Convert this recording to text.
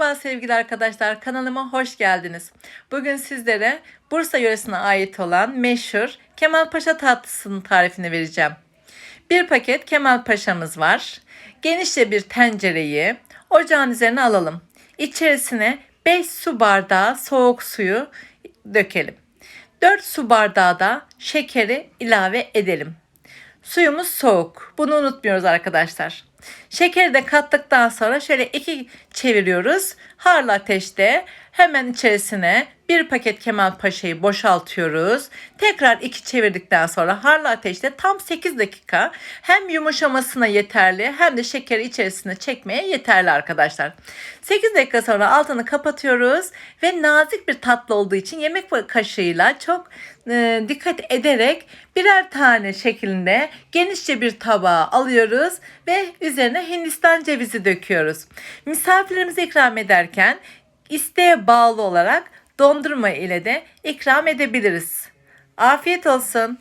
Merhaba sevgili arkadaşlar, kanalıma hoş geldiniz. Bugün sizlere Bursa yöresine ait olan meşhur Kemal Paşa tatlısının tarifini vereceğim. Bir paket Kemal Paşa'mız var. Genişçe bir tencereyi ocağın üzerine alalım. İçerisine 5 su bardağı soğuk suyu dökelim. 4 su bardağı da şekeri ilave edelim. Suyumuz soğuk. Bunu unutmuyoruz arkadaşlar. Şekeri de kattıktan sonra şöyle iki çeviriyoruz. Harlı ateşte hemen içerisine bir paket Kemal Paşa'yı boşaltıyoruz. Tekrar iki çevirdikten sonra harlı ateşte tam 8 dakika hem yumuşamasına yeterli hem de şekeri içerisine çekmeye yeterli arkadaşlar. 8 dakika sonra altını kapatıyoruz ve nazik bir tatlı olduğu için yemek kaşığıyla çok e, dikkat ederek birer tane şeklinde genişçe bir tabağa alıyoruz ve üzerine Hindistan cevizi döküyoruz. Misafirlerimize ikram ederken isteğe bağlı olarak dondurma ile de ikram edebiliriz. Afiyet olsun.